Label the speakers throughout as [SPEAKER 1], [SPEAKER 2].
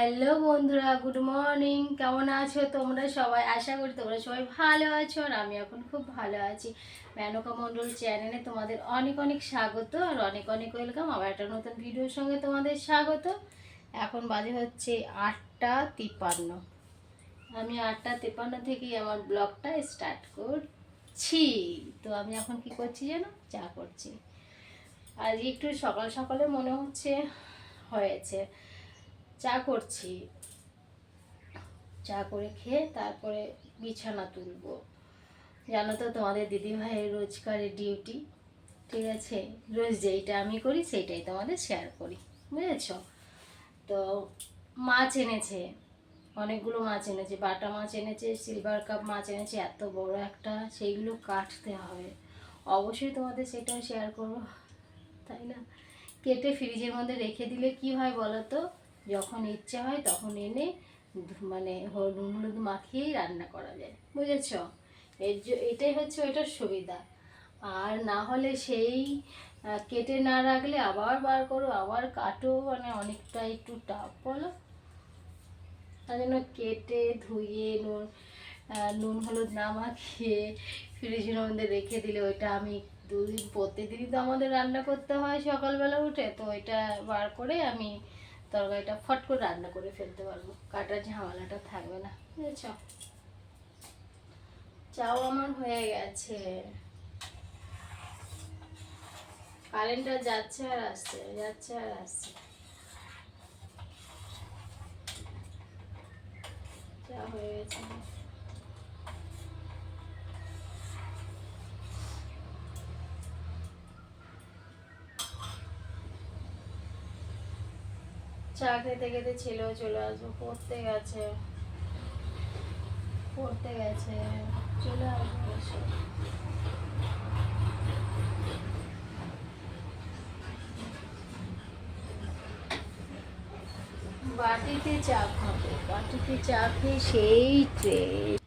[SPEAKER 1] Hello বন্ধুরা, good morning. কেমন আছো তোমরা সবাই? আশা করি তোমরা সবাই ভালো আছো আর আমি এখন খুব ভালো আছি। মেনকা মণ্ডল চ্যানেলে তোমাদের অনেক অনেক স্বাগত আর অনেক অনেক ওয়েলকাম। আবার একটা নতুন ভিডিওর সঙ্গে তোমাদের স্বাগত। এখন বাজে হচ্ছে আটটা তিপ্পান্ন। আমি আটটা তিপ্পান্ন থেকেই আমার ব্লগটা স্টার্ট করছি। তো আমি এখন কি করছি যেন চা করছি। আজ একটু সকাল সকালে মনে হচ্ছে, হয়েছে। চা করছি। চা করে খেয়ে তারপরে বিছানা তুলবো। জানো তো তোমাদের দিদিভাইয়ের রোজকারের ডিউটি। ঠিক আছে? রোজ যেইটা আমি করি, সেইটাই তোমাদের শেয়ার করি। বুঝেছ? তো মাছ এনেছে। অনেকগুলো মাছ এনেছে। বাটা মাছ এনেছে সিলভার কাপ মাছ এনেছে, এত বড় একটা, সেইগুলো কাটতে হবে। অবশ্যই তোমাদের সেটাও শেয়ার করব। তাই না? কেটে ফ্রিজের মধ্যে রেখে দিলে কি হয় বলো তো? যখন ইচ্ছে হয় তখন এনে মানে হলুদ হলুদ মাখিয়েই রান্না করা যায়, বুঝেছ? এর এটাই হচ্ছে ওইটার সুবিধা। আর না হলে সেই কেটে না রাখলে আবার বার করো, আবার কাটো মানে অনেকটা একটু টাফ বলো? তার জন্য কেটে, ধুয়ে, নুন নুন হলুদ না মাখিয়ে ফ্রিজের মধ্যে রেখে দিলে ওইটা আমি দুদিন প্রত্যেকদিনই তো আমাদের রান্না করতে হয় সকালবেলা উঠে, তো ওইটা বার করে আমি তরকারিটা ফট করে রান্না করে ফেলতে পারব। কাটার ঝামেলাটা থাকবে না। বুঝেছ? চাও আমার হয়ে গেছে। কারেন্টটা যাচ্ছে আর আসছে, যাচ্ছে আর আসছে। চা হয়ে গেছে। চা খেতে খেতে ছেলেও চলে আসব, পড়তে গেছে। পড়তে গেছে, চলে আসব বাটিতে চা খাবে, বাটিতে চা খেয়ে সেই ট্রেন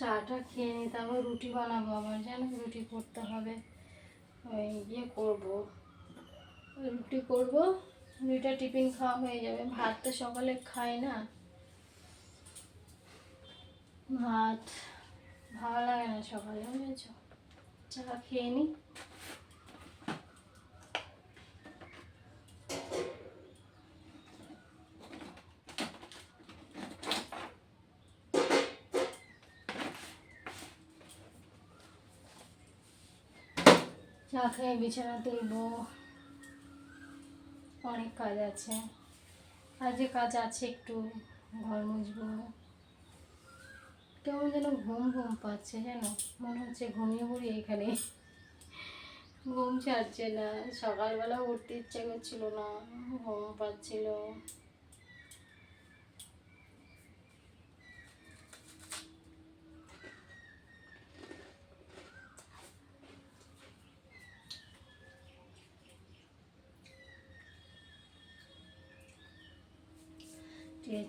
[SPEAKER 1] চাটা খেয়ে নিই, তারপর রুটি বানাবো আমার জানো রুটি করতে হবে। ওই ইয়ে করব। রুটি করব, রুটিটা টিফিন খাওয়া হয়ে যাবে। ভাত তো সকালে খাই না। ভাত, ভালো লাগে না সকালে, বুঝেছ? চা খেয়ে নিই। খেয়ে বিছানা তুলবো। অনেক কাজ আছে। আর যে কাজ আছে একটু ঘর মুছবো। কেমন যেন ঘুম ঘুম পাচ্ছে যেন মনে হচ্ছে ঘুমিয়ে পড়ি এখানে। ঘুম ছাড়ছে না। সকালবেলা উঠতে ইচ্ছে করছিল না, ঘুম পাচ্ছিল।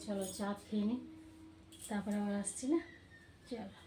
[SPEAKER 1] চলো চা খেয়ে নিই তারপরে আবার আসছি না? চলো।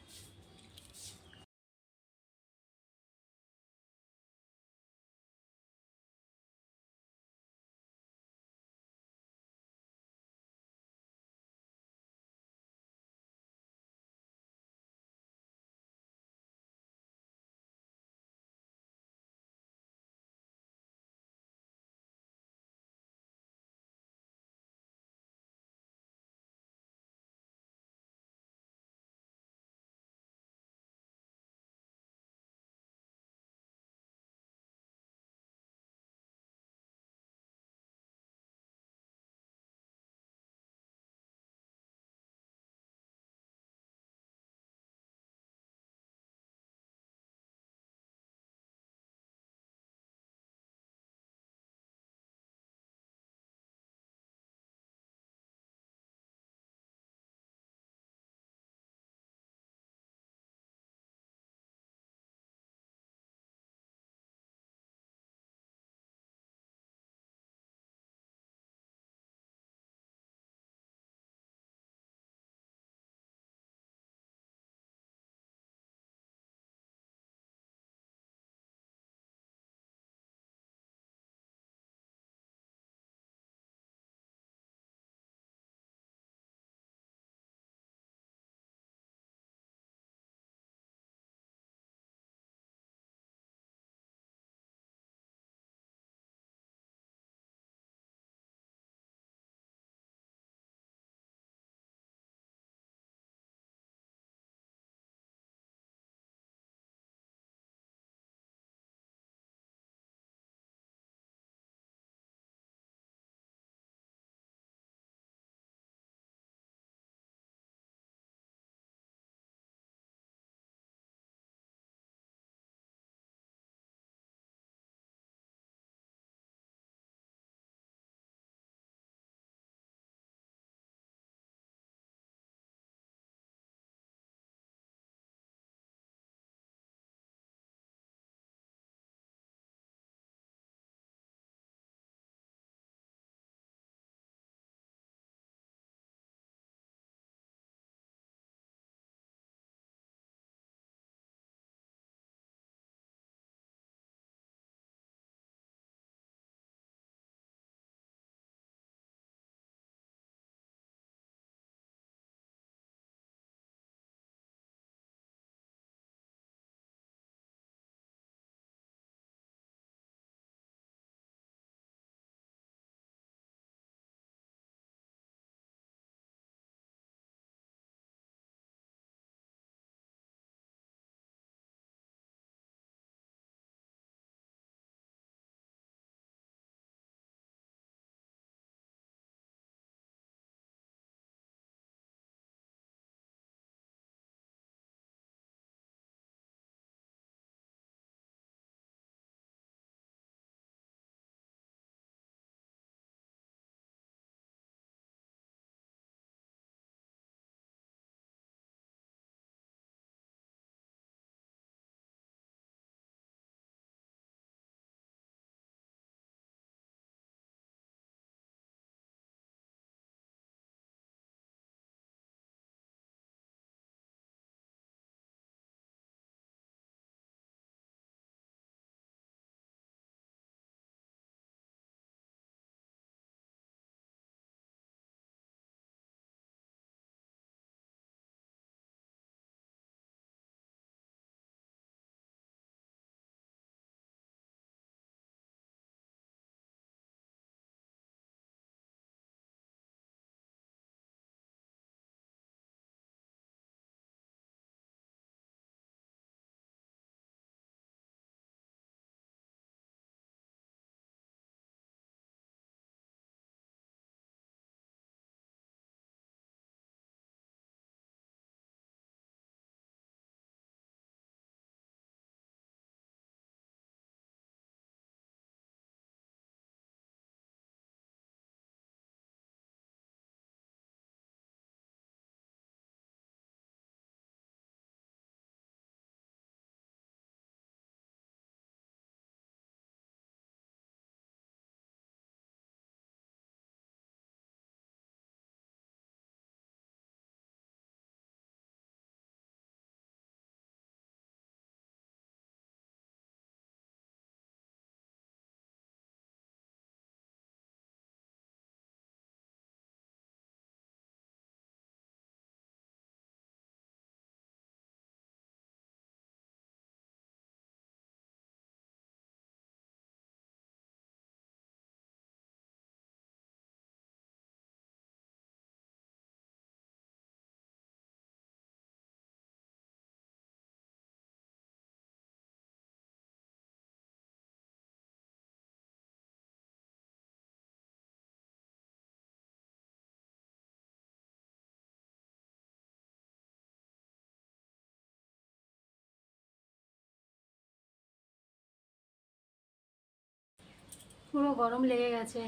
[SPEAKER 1] পুরো গরম লেগে গেছে।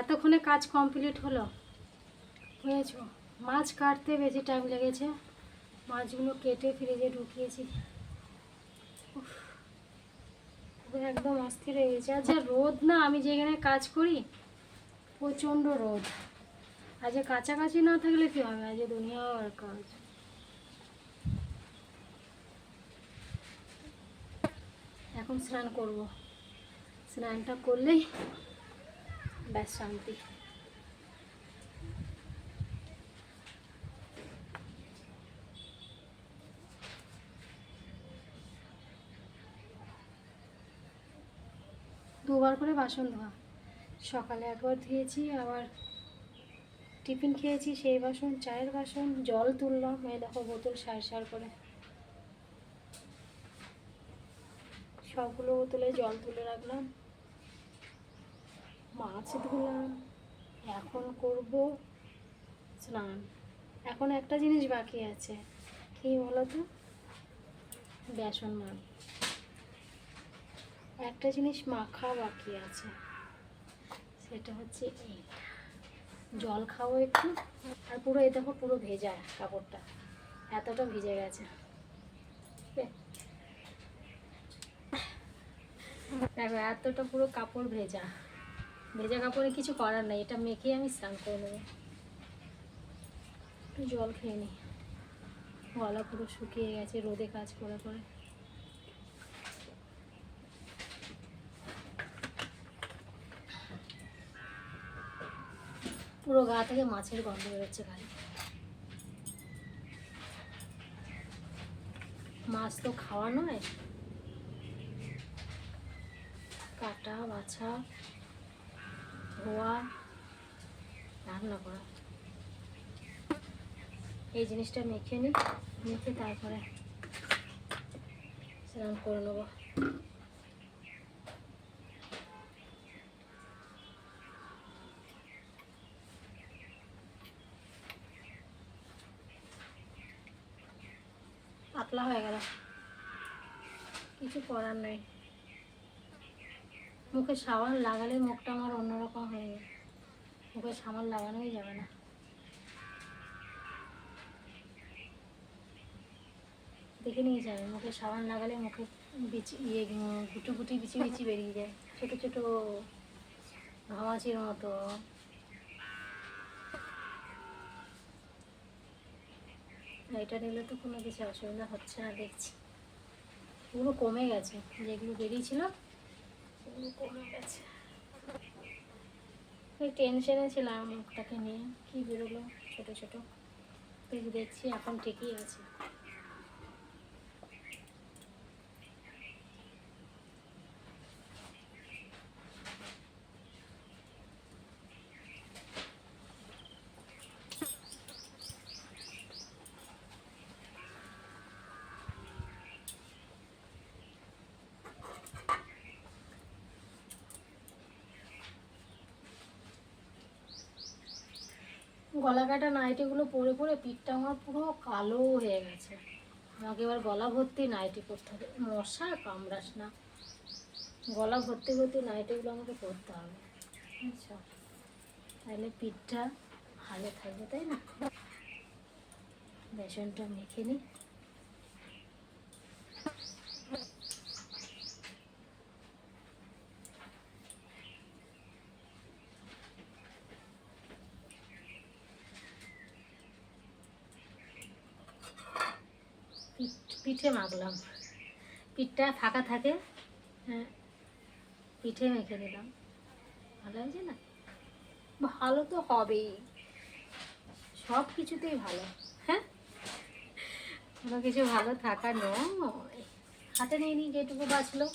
[SPEAKER 1] এতক্ষণে কাজ কমপ্লিট হলো। বুঝেছ? মাছ কাটতে বেশি টাইম লেগেছে। মাছগুলো কেটে ফ্রিজে ঢুকিয়েছি। একদম অস্থির হয়ে গেছে। আর যে রোদ না, আমি যেখানে কাজ করি, প্রচণ্ড রোদ। আজ কাছাকাছি না থাকলে কি হবে? আজ দুনিয়ার কাজ। এখন স্নান করব। স্নানটা করলেই ব্যাস শান্তি। দুবার করে বাসন ধোয়া। সকালে একবার ধুয়েছি, আবার টিফিন খেয়েছি, সেই বাসন, চায়ের বাসন, জল তুললাম, এই দেখো বোতল সার সার করে। সবগুলো বোতলে জল তুলে রাখলাম। মাছ ধুলাম, এখন করব স্নান। এখন একটা জিনিস বাকি আছে। কি বলো তো? বেসন মাছ। একটা জিনিস মাখা বাকি আছে। সেটা হচ্ছে এই। জল খাব একটু, আর পুরো এই দেখো, পুরো ভেজা কাপড়টা। এতটা ভিজে গেছে। দেখো, এতটা পুরো কাপড় ভেজা। ভেজা কাপড়ে কিছু করার নাই, এটা মেখে আমি স্নান করে নেব। একটু জল খেয়ে নিই গলা পুরো শুকিয়ে গেছে, রোদে কাজ করে করে। পুরো গা থেকে মাছের গন্ধ বেরোচ্ছে খালি। মাছ তো খাওয়া নয়। কাটা, বাছা। ধোয়া, রান্না করা। এই জিনিসটা মেখে নিই মেখে তারপরে স্নান করে নেব। পাতলা হয়ে গেল। কিছু করার নেই। মুখে সাবান লাগালে মুখটা আমার অন্যরকম হয়ে যায়। মুখে সাবান লাগানোই যাবে না। দেখে নিয়ে যাবে, মুখে সাবান লাগালে মুখে বিচি ইয়ে গুটু গুটি গুটি বিচি বিচি বেরিয়ে যায়। ছোটো ছোটো ঘামাচির মতো। এটা নিলে তো কোনো কিছু অসুবিধা হচ্ছে না, দেখছি। পুরো কমে গেছে, যেগুলো বেরিয়েছিল সেগুলো কমে গেছে এই টেনশনে ছিলাম মুখটাকে নিয়ে। কি বেরোলো? ছোট ছোট। দেখছি এখন ঠিকই আছে। গলা কাটা নাইটিগুলো পরে পরে পিঠটা আমার পুরো কালো হয়ে গেছে। আমাকে এবার গলা ভর্তি নাইটি করতে হবে। মশা, কামড়াস না। গলা ভর্তি ভর্তি নাইটিগুলো আমাকে পরতে হবে। আচ্ছা। তাহলে পিঠটা ভালো থাকবে, তাই না? বেসনটা মেখে নিই পিঠ- মাখলাম। পিঠটা ফাঁকা থাকে হ্যাঁ পিঠে মেখে দিলাম ভালো হয়েছে না? ভালো তো হবেই। সব কিছুতেই ভালো। হ্যাঁ? কোনো কিছু ভালো থাকা নয়। হাতে নিয়ে নিই যেটুকু বাঁচলো।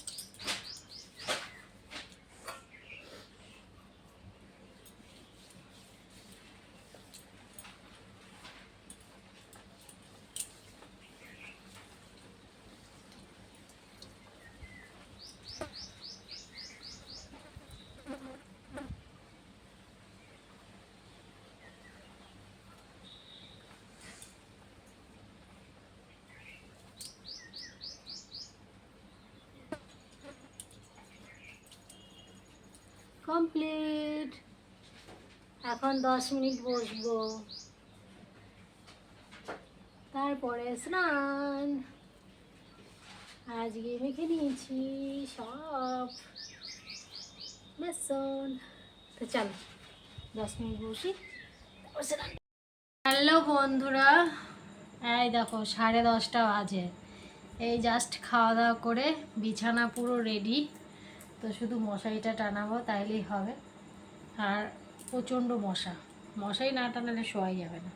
[SPEAKER 1] কমপ্লিট এখন দশ মিনিট বসবো। তারপরে স্নান। আজকে মেখে নিয়েছি সব। বেসন তো চলো, দশ মিনিট বসি হ্যালো বন্ধুরা, এই দেখো, সাড়ে দশটা বাজে। এই জাস্ট খাওয়া দাওয়া করে বিছানা পুরো রেডি তো শুধু মশারিটা টানাবো, তাইলেই হবে। আর প্রচণ্ড মশা। মশাই না টানালে শোয়াই যাবে না।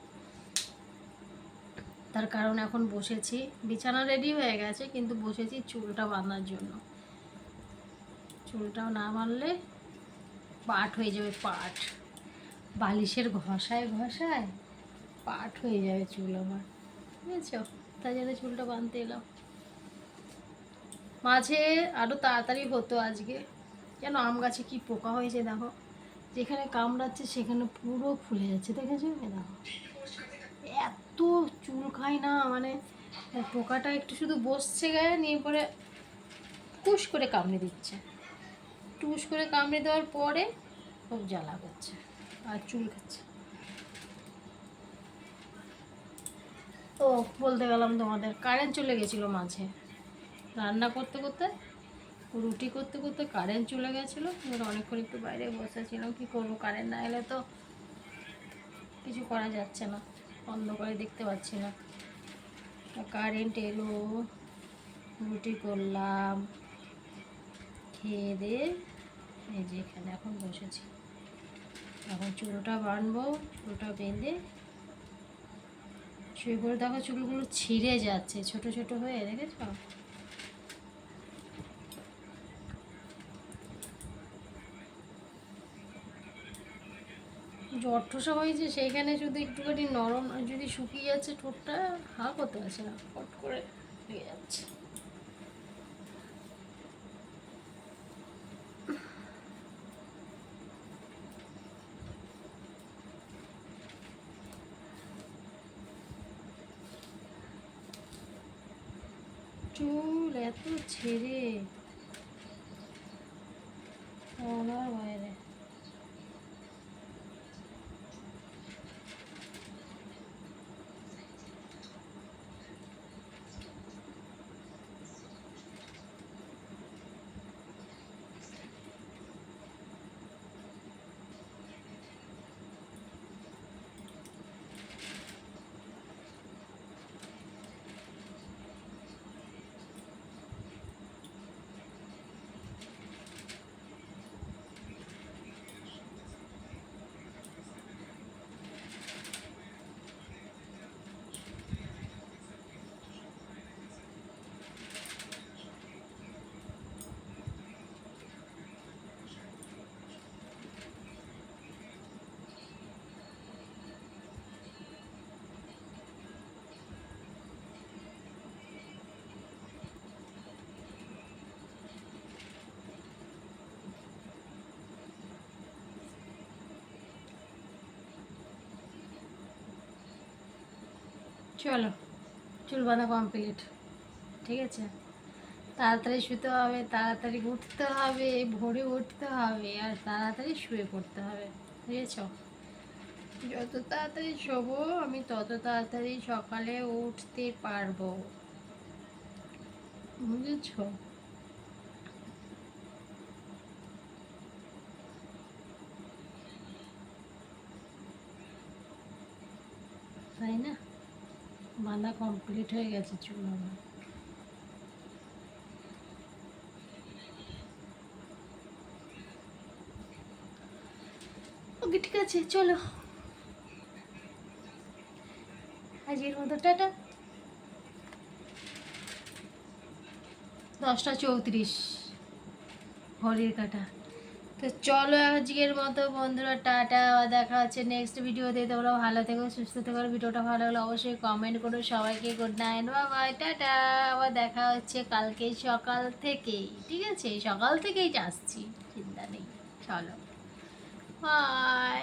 [SPEAKER 1] তার কারণ এখন বসেছি। বিছানা রেডি হয়ে গেছে, কিন্তু বসেছি চুলটা বাঁধার জন্য। চুলটাও না বাঁধলে পাট হয়ে যাবে, পাট। বালিশের ঘষায় ঘষায় পাট হয়ে যাবে চুল আমার। বুঝেছ? তাই জন্য চুলটা বাঁধতে এলাম। মাঝে আরও তাড়াতাড়ি হতো আজকে। যেন আম গাছে কি পোকা হয়েছে দেখো। যেখানে কামড়াচ্ছে সেখানে পুরো ফুলে যাচ্ছে, দেখেছ? দেখো। এত চুল খায় না মানে পোকাটা একটু শুধু বসছে গায়ে, নিয়ে পরে টুস করে কামড়ে দিচ্ছে। টুস করে কামড়ে দেওয়ার পরে খুব জ্বালা করছে আর চুল খাচ্ছে। ও, বলতে গেলাম তোমাদের কারেন্ট চলে গেছিল মাঝে। রান্না করতে করতে, রুটি করতে করতে কারেন্ট চলে গেছিল। এবার অনেকক্ষণ একটু বাইরে বসেছিলাম, কী করব কারেন্ট না এলে তো কিছু করা যাচ্ছে না, অন্ধকারে দেখতে পাচ্ছি না। কারেন্ট এলো, রুটি করলাম, খেয়ে দিয়ে এই যে এখানে এখন বসেছি। এখন চুলোটা বানবো, চুলোটা বেঁধে শুয়ে পড়ে দেখো চুলগুলো ছিঁড়ে যাচ্ছে, ছোট ছোট হয়ে দেখেছ জ্বর ঠোসা হয়েছে, সেইখানে শুধু একটুখানি নরম যদি শুকিয়ে যাচ্ছে ঠোঁটটা, হা করতে পারছে না, ফট করে হয়ে যাচ্ছে। চুল এত ছেড়ে বলার বাইরে চলো, চুল বাঁধা কমপ্লিট ঠিক আছে? তাড়াতাড়ি শুতে হবে, তাড়াতাড়ি উঠতে হবে, ভোরে উঠতে হবে, আর তাড়াতাড়ি শুয়ে পড়তে হবে। বুঝেছ? যত তাড়াতাড়ি শোবো, আমি তত তাড়াতাড়ি সকালে উঠতে পারব। বুঝেছ? তাই না? বাঁধা কমপ্লিট হয়ে গেছে চুল আমার। ওকে, ঠিক আছে, চলো। আজকের মতো, টাটা। দশটা চৌত্রিশ। ঘড়ির কাটা। তো চলো আজকের মতো বন্ধুরা, টাটা দেখা হচ্ছে নেক্সট ভিডিওতে তোমরা ভালো থেকো, সুস্থ থেকো ভিডিওটা ভালো লাগলে অবশ্যই কমেন্ট করো। সবাইকে গুড নাইট বা বাই টাটা। আবার দেখা হচ্ছে কালকে সকাল থেকেই, ঠিক আছে? সকাল থেকেই যাচ্ছি, চিন্তা নেই, চলো। বাই